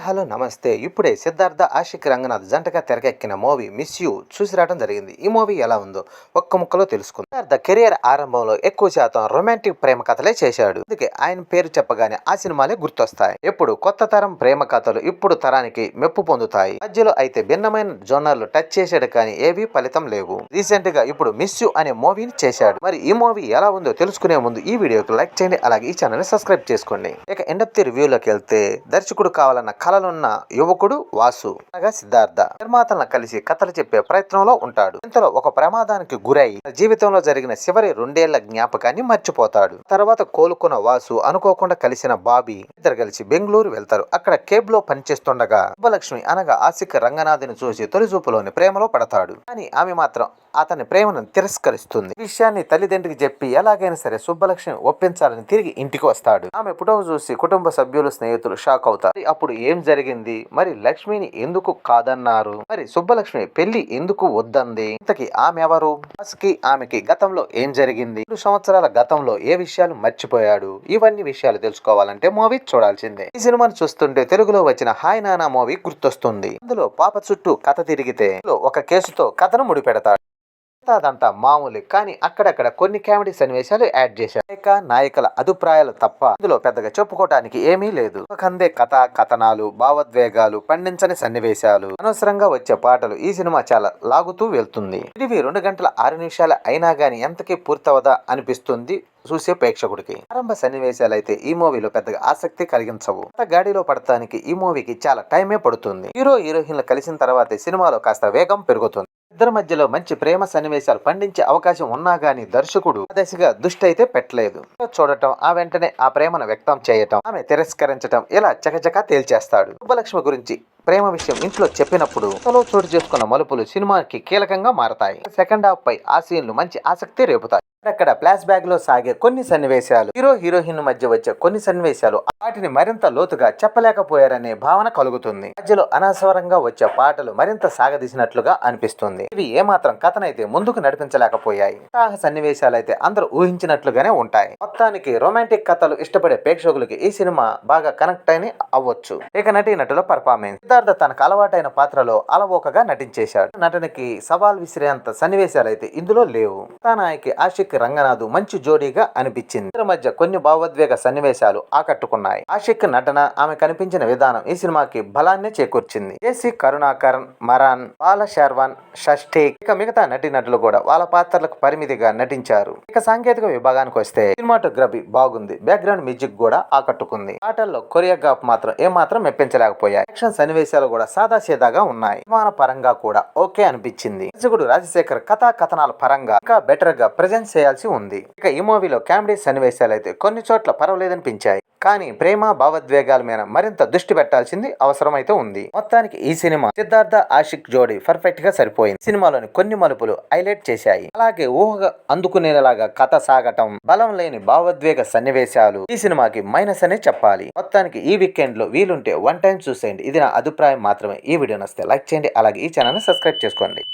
Hello నమస్తే. ఇప్పుడే సిద్ధార్థ ఆషిక్ రంగనాథ్ జంటగా తెరకెక్కిన మూవీ మిస్ యూ చూసి రావడం జరిగింది. ఈ మూవీ ఎలా ఉందో ఒక్క ముక్కలో తెలుసుకుంది. సిద్ధార్థ కెరియర్ ఆరంభంలో ఎక్కువ శాతం రొమాంటిక్ ప్రేమ కథలే చేశాడు. అందుకే ఆయన పేరు చెప్పగానే ఆ సినిమాలే గుర్తొస్తాయి. ఎప్పుడు కొత్త తరం ప్రేమ కథలు ఇప్పుడు తరానికి మెప్పు పొందుతాయి. మధ్యలో అయితే భిన్నమైన జోనర్లు టచ్ చేశాడు కానీ ఏవీ ఫలితం లేవు. రీసెంట్గా ఇప్పుడు మిస్ యూ అనే మూవీని చేశాడు. మరి ఈ మూవీ ఎలా ఉందో తెలుసుకునే ముందు ఈ వీడియోకి లైక్ చేయండి. అలాగే ఈ ఛానల్ని సబ్స్క్రైబ్ చేసుకోండి. ఇక ఎండప్ ది రివ్యూలోకి వెళ్తే దర్శకుడు కావాలన్న కలలున్న యువకుడు వాసు. అనగా సిద్ధార్థ. నిర్మాతలను కలిసి కథలు చెప్పే ప్రయత్నంలో ఉంటాడు. ఇంతలో ఒక ప్రమాదానికి గురై జీవితంలో జరిగిన చివరి రెండేళ్ళ జ్ఞాపకాన్ని మర్చిపోతాడు. తర్వాత కోలుకున్న వాసు అనుకోకుండా కలిసిన బాబీ ఇద్దరు కలిసి బెంగళూరు వెళ్తారు. అక్కడ కేబ్లో పనిచేస్తుండగా సుబ్బలక్ష్మి అనగా ఆసిక్ రంగనాథ్ని చూసి తొలి చూపులోని ప్రేమలో పడతాడు. కానీ ఆమె మాత్రం అతని ప్రేమను తిరస్కరిస్తుంది. విషయాన్ని తల్లిదండ్రికి చెప్పి ఎలాగైనా సరే సుబ్బలక్ష్మి ఒప్పించాలని తిరిగి ఇంటికి వస్తాడు. ఆమె పుటవ చూసి కుటుంబ సభ్యులు స్నేహితులు షాక్ అవుతారు. అప్పుడు ఏ జరిగింది? మరి లక్ష్మిని ఎందుకు కాదన్నారు? మరి సుబ్బలక్ష్మి పెళ్ళి ఎందుకు వద్దంది? ఇంతకి ఆమె ఎవరు? కి ఆమెకి గతంలో ఏం జరిగింది? రెండు సంవత్సరాల గతంలో ఏ విషయాలు మర్చిపోయాడు? ఇవన్నీ విషయాలు తెలుసుకోవాలంటే మూవీ చూడాల్సిందే. ఈ సినిమాను చూస్తుంటే తెలుగులో వచ్చిన హాయ్ నానా మూవీ గుర్తొస్తుంది. అందులో పాప చుట్టూ కథ తిరిగితే ఒక కేసుతో కథను ముడిపెడతాడు. అదంతా మామూలు కానీ అక్కడక్కడ కొన్ని కామెడీ సన్నివేశాలు యాడ్ చేశారు. నాయక నాయకుల అభిప్రాయాలు తప్ప ఇందులో పెద్దగా చెప్పుకోవటానికి ఏమీ లేదు. కందే కథ కథనాలు భావోద్వేగాలు పండించని సన్నివేశాలు. అనవసరంగా వచ్చే పాటలు ఈ సినిమా చాలా లాగుతూ వెళ్తుంది. ఇది రెండు గంటల ఆరు నిమిషాలు అయినా గానీ ఎంతకీ పూర్తవదా అనిపిస్తుంది? చూసే ప్రేక్షకుడికి. ఆరంభ సన్నివేశాలు అయితే ఈ మూవీలో పెద్దగా ఆసక్తి కలిగించవు. కొత్త గాడిలో పడటానికి ఈ మూవీకి చాలా టైమే పడుతుంది. హీరో హీరోయిన్లు కలిసిన తర్వాత సినిమాలో కాస్త వేగం పెరుగుతుంది. ఇద్దరి మధ్యలో మంచి ప్రేమ సన్నివేశాలు పండించే అవకాశం ఉన్నా గానీ దర్శకుడు ఆ దశగా దుష్టి అయితే పెట్టలేదు చూడటం ఆ వెంటనే ఆ ప్రేమను వ్యక్తం చేయటం ఆమె తిరస్కరించటం ఇలా చకచకా తేల్చేస్తాడు. సుబ్బలక్ష్మి గురించి ప్రేమ విషయం ఇంట్లో చెప్పినప్పుడు తలో చోటు చేసుకున్న మలుపులు సినిమాకి కీలకంగా మారతాయి. సెకండ్ హాఫ్ పై ఆ సీన్లు మంచి ఆసక్తి రేపుతాయి. అక్కడ ఫ్లాష్ బ్యాక్లో సాగే కొన్ని సన్నివేశాలు హీరో హీరోయిన్ మధ్య వచ్చే కొన్ని సన్నివేశాలు వాటిని మరింత లోతుగా చెప్పలేకపోయారనే భావన కలుగుతుంది. మధ్యలో అనవసరంగా వచ్చే పాటలు మరింత సాగదీసినట్లుగా అనిపిస్తుంది. ఇవి ఏమాత్రం కథనైతే ముందుకు నడిపించలేకపోయాయి. సాహ సన్నివేశాలు అయితే అందరూ ఊహించినట్లుగానే ఉంటాయి. మొత్తానికి రొమాంటిక్ కథలు ఇష్టపడే ప్రేక్షకులకి ఈ సినిమా బాగా కనెక్ట్ అయిన అవ్వచ్చు. ఇక నటి నటుల పర్ఫార్మెన్స్. సిద్ధార్థ తనకు అలవాటైన పాత్రలో అలవోకగా నటించేశాడు. నటనకి సవాల్ విసిరేంత సన్నివేశాలు అయితే ఇందులో లేవు. నాయకి ఆషిక్ రంగనాథ్ మంచి జోడీగా అనిపించింది. ఇద్దరి మధ్య కొన్ని భావోద్వేగ సన్నివేశాలు ఆకట్టుకున్నాయి. ఆషిక్ నటన ఆమె కనిపించిన విధానం ఈ సినిమాకి బలాన్ని చేకూర్చింది. ఏసీ కరుణాకరణ్ మరాన్ బాల శర్వాన్ షష్ఠి ఇక మిగతా నటీనటులు కూడా వాళ్ళ పాత్రలకు పరిమితిగా నటించారు. ఇక సాంకేతిక విభాగానికి వస్తే సినిమాటోగ్రఫీ బాగుంది. బ్యాక్గ్రౌండ్ మ్యూజిక్ కూడా ఆకట్టుకుంది. పాటల్లో కొరియోగ్రాఫ్ మాత్రం ఏమాత్రం మెప్పించలేకపోయాయి. యాక్షన్ సన్నివేశాలు కూడా సాదాసీదాగా ఉన్నాయి. విమాన పరంగా కూడా ఓకే అనిపించింది. దర్శకుడు రాజశేఖర్ కథా కథనాల పరంగా ఇంకా బెటర్గా ప్రజెంట్ చేయాల్సి ఉంది. ఇక ఈ మూవీలో కామెడీ సన్నివేశాలు అయితే కొన్ని చోట్ల పర్వాలేదనిపించాయి. కానీ ప్రేమ భావోద్వేగాల మీద మరింత దృష్టి పెట్టాల్సింది అవసరమైతే ఉంది. మొత్తానికి ఈ సినిమా సిద్ధార్థ ఆషిక్ జోడీ పర్ఫెక్ట్గా సరిపోయింది. సినిమాలోని కొన్ని మలుపులు హైలైట్ చేశాయి. అలాగే ఊహ అందుకునేలాగా కథ సాగటం బలం లేని భావోద్వేగ సన్నివేశాలు ఈ సినిమాకి మైనస్ అనే చెప్పాలి. మొత్తానికి ఈ వీకెండ్లో వీలుంటే వన్ టైం చూసేయండి. ఇది నా అభిప్రాయం మాత్రమే. ఈ వీడియో నస్తే లైక్ చేయండి. అలాగే ఈ ఛానల్ సబ్స్క్రైబ్ చేసుకోండి.